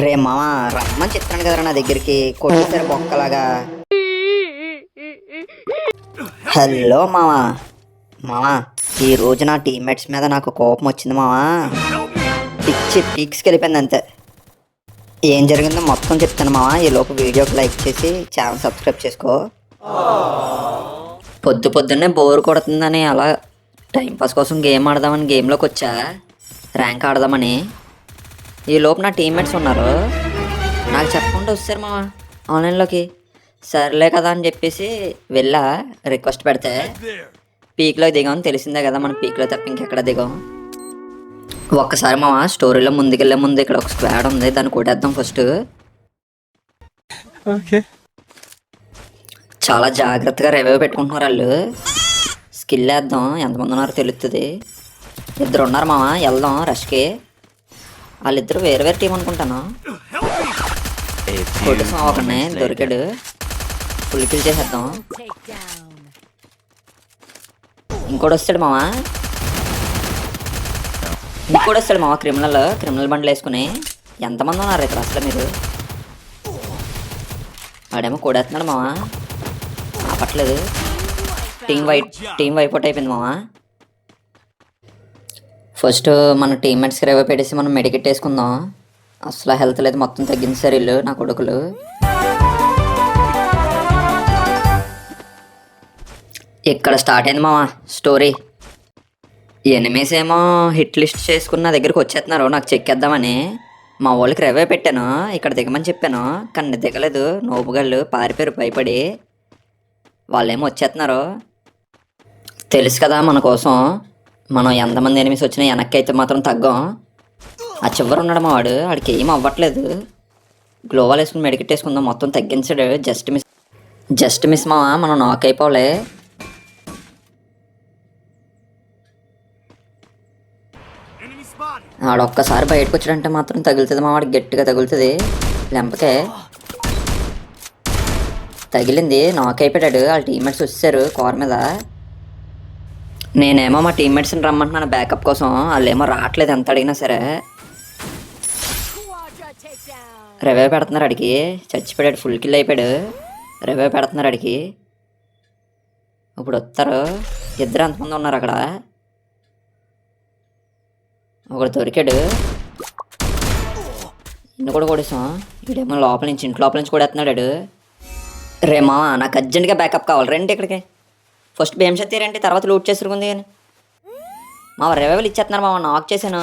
రే మామ రమ్మని చెప్తాను కదరా నా దగ్గరికి. కొట్టేసరి బొక్కలాగా. హలో మామ. మామ ఈ రోజు నా టీమ్మేట్స్ మీద నాకు కోపం వచ్చింది మామ. పిచ్చి పీక్స్కి వెళ్ళిపోయింది అంతే. ఏం జరిగిందో మొత్తం చెప్తాను మామ. ఈ లోపు వీడియోకి లైక్ చేసి ఛానల్ సబ్స్క్రైబ్ చేసుకో. పొద్దు పొద్దున్నే బోర్ కొడుతుందని అలా టైంపాస్ కోసం గేమ్ ఆడదామని గేమ్లోకి వచ్చా. ర్యాంక్ ఆడదామని. ఈ లోపు నా టీమ్మేట్స్ ఉన్నారు. నాకు చెప్పకుండా వస్తారు మా ఆన్లైన్లోకి. సర్లే కదా అని చెప్పేసి వెళ్ళా రిక్వెస్ట్ పెడితే. పీక్లో దిగాం తెలిసిందే కదా మన పీక్లో తప్ప ఇంకెక్కడ దిగాం. ఒక్కసారి మా స్టోరీలో ముందుకెళ్ళే ముందు ఇక్కడ ఒక స్క్వాడ్ ఉంది దాన్ని కొట్టేద్దాం ఫస్ట్. చాలా జాగ్రత్తగా రివైవ్ పెట్టుకుంటున్నారు వాళ్ళు. స్కిల్ వేద్దాం ఎంతమంది ఉన్నారో తెలుస్తుంది ఇద్దరు ఉన్నారు మామ వెళ్దాం రష్కి వాళ్ళిద్దరు వేరే వేరే టీం అనుకుంటాను. కొట్టేసాం later. దొరికాడు. ఫుల్ కిల్ చేసేద్దాం. ఇంకోటి వస్తాడు మామ ఇంకోటి వస్తాడు మామ క్రిమినల్ క్రిమినల్ బండ్లు వేసుకుని. ఎంతమంది ఉన్నారు ఇక్కడ అసలు మీరు? వాడేమో కొడేస్తున్నాడు మామ ఆపట్లేదు. టీం వైట్ టీం వైపౌట్ అయిపోయింది మామ ఫస్ట్ మన టీమ్మేట్స్కి రేవ పెట్టేసి మనం మెడికెట్ వేసుకుందాం. అసలు హెల్త్ లేదు మొత్తం తగ్గించారు వీళ్ళు నా కొడుకులు. ఇక్కడ స్టార్ట్ అయింది మామ స్టోరీ ఎనిమిస్ ఏమో హిట్ లిస్ట్ చేసుకుని నా దగ్గరికి వచ్చేస్తున్నారు నాకు చెక్కేద్దామని మా వాళ్ళకి రెవే పెట్టాను ఇక్కడ దిగమని చెప్పాను కానీ దిగలేదు. నోపుగాళ్ళు పారిపోయారు భయపడి. వాళ్ళేమో వచ్చేస్తున్నారు. తెలుసు కదా మన కోసం. మనం ఎంతమంది ఎనిమిస్ వచ్చినా వెనక్కి అయితే మాత్రం తగ్గం. ఆ చివరి ఉన్నాడు మా వాడు వాడికి ఏం అవ్వట్లేదు. గ్లోవాల్ వేసుకుని మెడికెట్టేసుకుందాం మొత్తం తగ్గించాడు. జస్ట్ మిస్ జస్ట్ మిస్ మా మనం నాక్ అయిపోలే ఆడొక్కసారి బయటకు వచ్చాడంటే మాత్రం తగులుతుంది మా వాడికి గట్టిగా తగులుతుంది. లెంపకే తగిలింది నాక్ అయిపోయాడు. వాళ్ళ టీమ్మేట్స్ వచ్చారు కోర్ మీద. నేనేమో మా టీమ్మేట్స్ని రమ్మంటున్నాను బ్యాకప్ కోసం. వాళ్ళేమో రావట్లేదు ఎంత అడిగినా సరే. రెవే పెడుతున్నారు అడిగి. చచ్చిపోయాడు ఫుల్ కిల్ అయిపోయాడు. రెవే పెడుతున్నారు అడిగి. ఇప్పుడు వస్తారు. ఇద్దరు ఎంతమంది ఉన్నారు అక్కడ? ఒకడు దొరికాడు. ఇన్ని కూడా కొడేసాం వీడేమో లోపల నుంచి ఇంటి లోపల నుంచి కొడేస్తున్నాడు వాడు. రే నాకు అర్జెంట్గా బ్యాకప్ కావాలి. రండి ఇక్కడికి. ఫస్ట్ బేమ్ షాట్ తీరండి తర్వాత లూట్ చేసుకుంది కానీ. మా రివైవల్ ఇచ్చేస్తున్నారు మామ నాక్ చేశాను.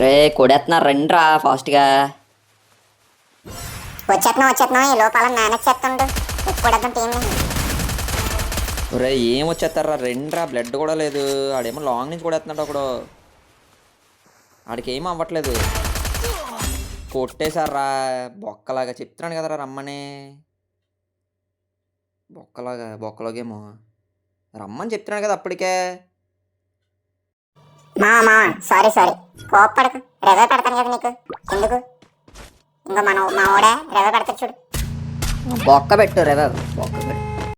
రే కొడేస్తున్నారు రండి రా ఫాస్ట్గా. వచ్చేస్తున్నాం వచ్చేస్తున్నాం ఈ లోపల మేనేజ్ చేస్తుండు. ఒరే ఏం వచ్చేస్తారా? రెండ్రా బ్లడ్ కూడా లేదు. ఆడేమో లాంగ్ నుంచి కూడా వేస్తున్నాడు ఒకడు. ఆడికి ఏం అవ్వట్లేదు. కొట్టేశారా? బొక్కలాగా చెప్తున్నాను కదరా రమ్మని. బొక్కలాగా బొక్కలోగేమో రమ్మని చెప్తున్నాను కదా అప్పటికే. మా మా సారీ సారీ. కోప్పడకు. రెవే పెడతాను కదా నీకు. ఎందుకు? ఇంకో మన మా ఓడే రెవే పెడతాడు చూడు. బొక్క పెట్టు రే బాబు, బొక్క పెట్టు.